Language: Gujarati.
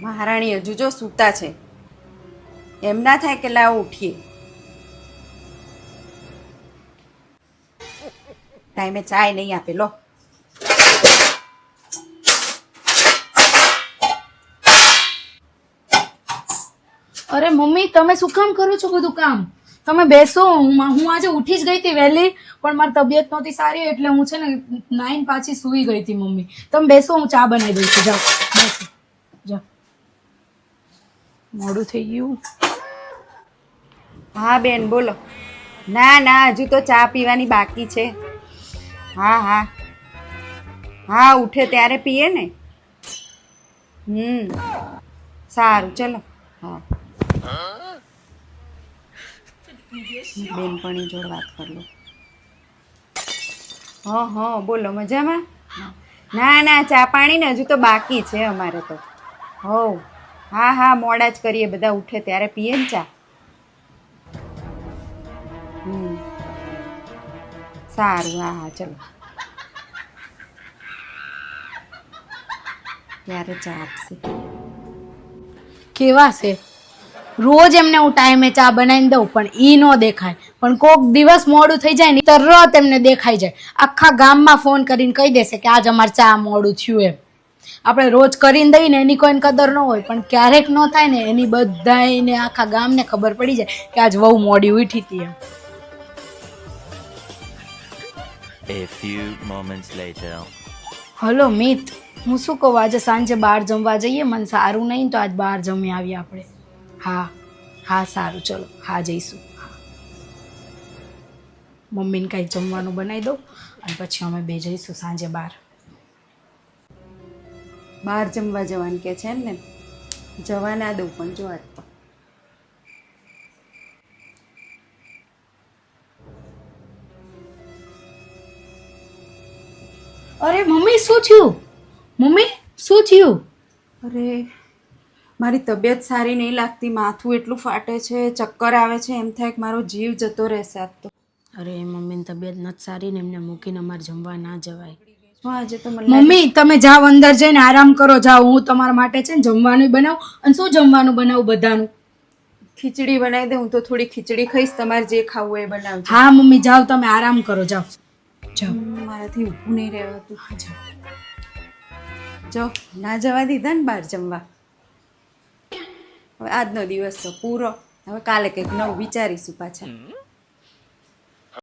મહારાણી હજુ જો સૂતા છે. એમ ના થાય કે લાવો ઉઠીએ. ટાઈમે ચાય નહીં આપે, લો. અરે મમ્મી, તમે શું કામ કરો છો બધું કામ? તમે બેસો, હું આજે ઉઠી જ ગઈ હતી વહેલી, પણ મારી તબિયત નહોતી સારી, એટલે હું છે ને નાઈન પાછી સૂઈ ગઈ હતી મમ્મી. તમે બેસો, હું ચા બનાવી દઉં છું જાઓ. બેસો. જાઓ. મોડું થઈ ગયું. હા, બેન, બોલો. ના ના, હજુ તો ચા પીવાની બાકી છે. હા હા. હા, ઉઠે ત્યારે પીએ ને. હમ. સારું, ચલો. હા. બેનપણી જોડે વાત કરી લો. હા હા, બોલો, મજામાં? ના ના, ચા પાણી ને હજુ તો બાકી છે અમારે તો. હો હા હા, મોડા જ કરીએ, બધા ઉઠે ત્યારે પીએ ને ચા. સારું, હા હા, ચલો. ત્યારે ચા આપશે. કેવા છે? રોજ એમને હું ટાઈમે ચા બનાવીને દઉં, પણ ઈ ન દેખાય. પણ કોક દિવસ મોડું થઈ જાય ને તરત એમને દેખાઈ જાય. આખા ગામમાં ફોન કરીને કહી દેશે કે, આજ અમારે ચા મોડું થયું એમ. આપણે રોજ કરીને દઈએ ને એની કોઈને કદર ન હોય પણ ક્યારેક ન થાય ને એની બધાને આખા ગામને ખબર પડી જાય કે આજ બહુ મોડી ઉઠી હતી એમ. A few moments later. Hello Mit હું શું કહું? આજે સાંજે બહાર જમવા જઈએ મને સારું નહીં તો આજ બહાર જમી આવીએ આપણે. હા હા સારું ચલો હા જઈશું. મમ્મીને કાંઈ જમવાનું બનાવી દઉં અને પછી અમે બે જઈશું સાંજે બહાર. બહાર જમવા જવાનું કે છે એમ ને જવા ના દઉં પણ જો આજ તો અરે મમ્મી શું થયું? મમ્મી શું થયું? અરે મારી તબિયત સારી નહીં લાગતી માથું એટલું ફાટે છે ચક્કર આવે છે એમ થાય કે મારો જીવ જતો રહેશે આજ તો. અરે મમ્મીની તબિયત નથી સારી ને એમને મૂકીને અમારે જમવા ના જવાય. મમ્મી તમે જાઓ અંદર જઈને આરામ કરો જાઓ. હું તમારા માટે છે ને જમવાનું બનાવું. અને શું જમવાનું બનાવું બધાનું? ખીચડી બનાવી દે હું તો થોડી ખીચડી ખાઈશ તમારે જે ખાવું એ બનાવજો. હા મમ્મી જાઓ તમે આરામ કરો જાઓ. જાઓ. મારાથી ઊભું નહીં રહેવાતું હા જાઓ. જો ના જવા દીધા ને બહાર જમવા. હવે આજનો દિવસ તો પૂરો. હવે કાલે કંઈક નવું વિચારીશું પાછા.